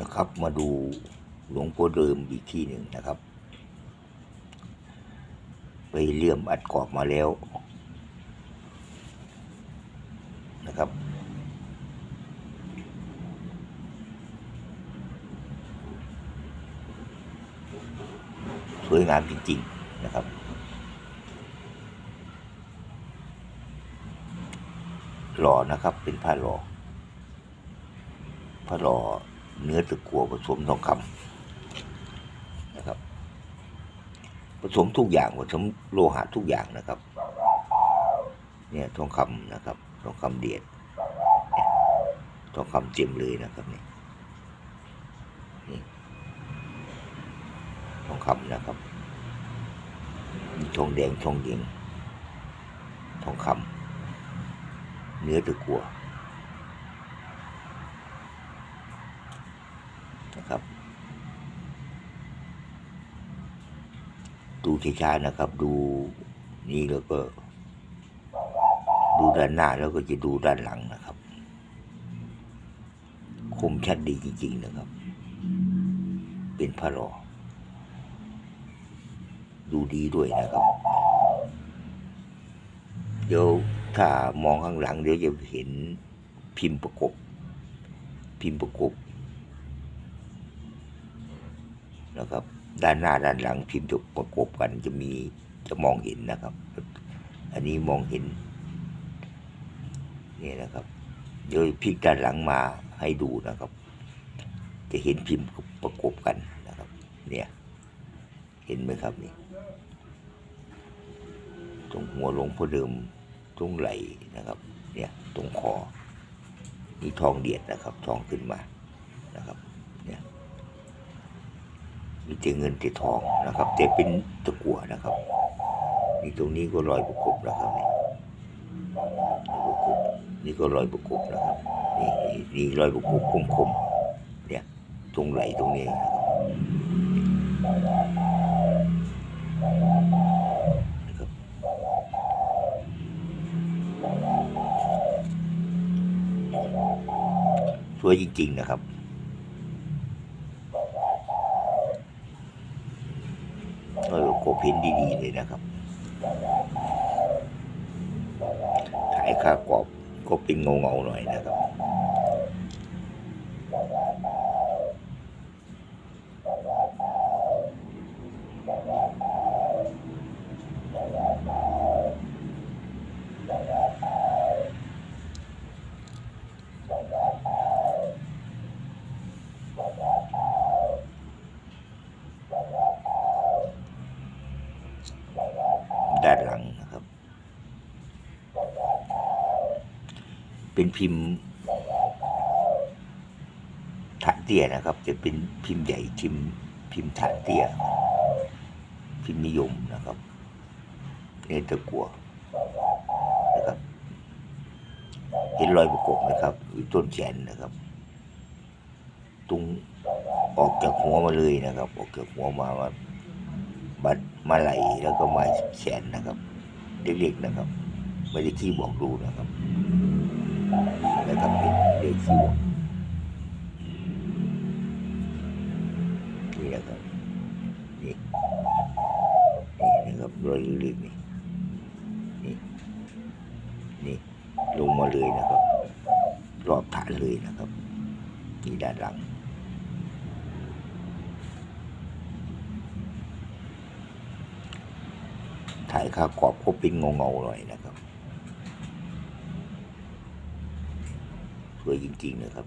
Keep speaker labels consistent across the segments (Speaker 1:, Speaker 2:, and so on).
Speaker 1: นะครับ มาดูหลวงพ่อเดิมอีกที่หนึ่งนะครับ ไปเลี่ยมอัดกรอบมาแล้วนะครับ สวยงามจริง ๆ นะครับหล่อนะครับ เป็นผ้าหล่อผ้าหล่อ เนื้อตะกัวผสมทองคำนะครับ ผสมทุกอย่างผสมโลหะทุกอย่างนะครับ เนี่ยทองคำนะครับทองคำเดียดทองคำเจียมเลยนะครับนี่ทองคำนะครับทองแดงทองเย็งทองคำเนื้อตะกัวนะครับ ดูช้าๆนะครับ ดูนี่แล้วก็ ดูด้านหน้าแล้วก็จะดูด้านหลังนะครับ คมชัดดีจริง ๆนะครับ เป็นพระหล่อดูดีด้วยนะครับ เดี๋ยวถ้ามองข้างหลังเดี๋ยวจะเห็นพิมพ์ประกบ พิมพ์ประกบนะครับ ด้านหน้าด้านหลังพิมพ์ประกบกันจะมีจะมองเห็นนะครับ อันนี้มองเห็นนี่นะครับเดี๋ยวพลิกด้านหลังมาให้ดูนะครับ จะเห็นพิมพ์ประกบกันนะครับ เนี่ย เห็นไหมครับนี่ตรงหัวหลงพ่อเดิมตรงไหลนะครับ เนี่ยตรงคอนี่ทองเดียดนะครับ ทองขึ้นมานะครับ มีแต่เงินแต่ทองนะครับ แต่เป็นตะกั่วนะครับนี่ตรงนี้ก็รอยประกบนะครับนี่รอยประกบนี่ก็รอยประกบนะครับนี่นี่รอยประกบคมๆเนี่ยตรงไหลตรงนี้นะครับนะครับสวยจริงๆนะครับ รอยประกบ พินดีๆเลยนะครับขายค่ากรอบก็เป็นเงาๆหน่อยนะครับ ด้านหลังนะครับ เป็นพิมพ์ฐานเตี้ยนะครับ จะเป็นพิมพ์ใหญ่พิมพ์พิมพ์ฐานเตี้ย พิมพ์นิยมนะครับเนตะกัวนะครับ เห็นรอยประกบนะครับอยู่ต้นแขนนะครับตรงออกจากหัวมาเลยนะครับ ออกจากหัวมามาบัดมาไหลแล้วก็มาแขนนะครับเล็กๆนะครับ ไม่ได้ขี้บอกดูนะครับ นะครับเด็กขี้บอกนี่นะครับนี่นี่นะครับรอยล็กๆนี่นี่นี่ลงมาเลยนะครับ รอบฐานเลยนะครับนี่ด้านหลังถ่ายค่ากรอบก็เป็นเงาๆหน่อยนะครับ สวยจริงๆนะครับ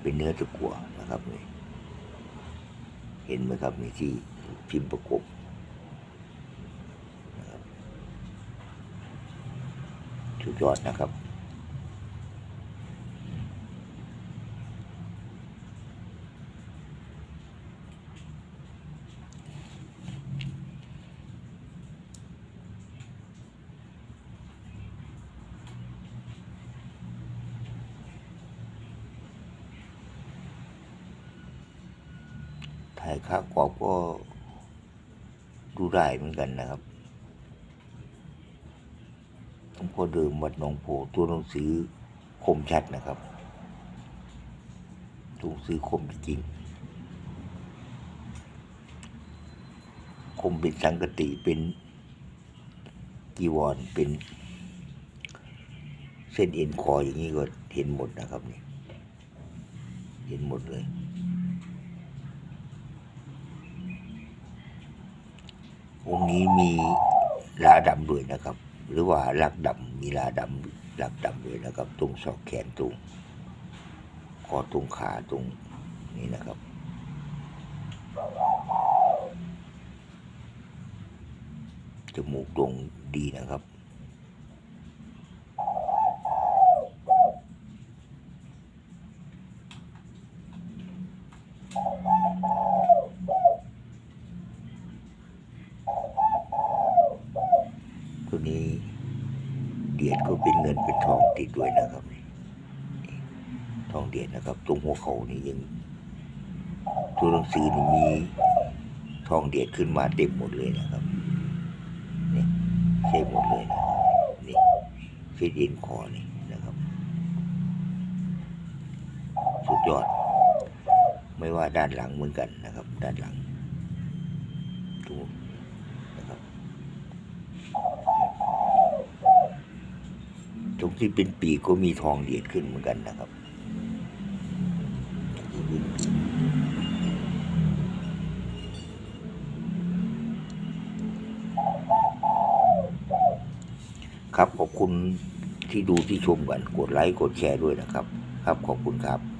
Speaker 1: เป็นเนื้อตะกั่วนะครับนี่เห็นไหมครับนี่ที่พิมพ์ประกบนะครับสุดยอดนะครับ ถ่ายค่ากรอบก็ดูได้เหมือนกันนะครับหลวงพ่อเดิมวัดหนองโพตัวหนังสือคมชัดนะครับสตรงซื้อคมจริงคมเป็นสังกติเป็นกีวรเป็น เส้นเอ็นคออย่างนี้ก็เห็นหมดนะครับนี่เห็นหมดเลย องค์นี้มีลาดำด้วยนะครับ หรือว่าลักดำมีลาดำลักดำด้วยนะครับ ตรงศอกแขนตรงคอตรงขาตรงนี้นะครับจมูกตรงดีนะครับ เดียดก็เป็นเงินเป็นทองติดด้วยนะครับนี่ทองเดียดนะครับ ตรงหัวเขานี่ยังตัวหนังสือนี่มีทองเดียดขึ้นมาเต็มหมดเลยนะครับนี่ใช่หมดเลยนะนี่เส้นเอ็นคอนี่นะครับ สุดยอด ไม่ว่าด้านหลังเหมือนกันนะครับ ด้านหลังดูนะครับ ตรง ที่เป็นปีกก็มีทองเดียดขึ้นเหมือนกันนะครับครับขอบคุณที่ดูที่ชมกัน กดไลค์ กดแชร์ด้วยนะครับ ครับขอบคุณครับ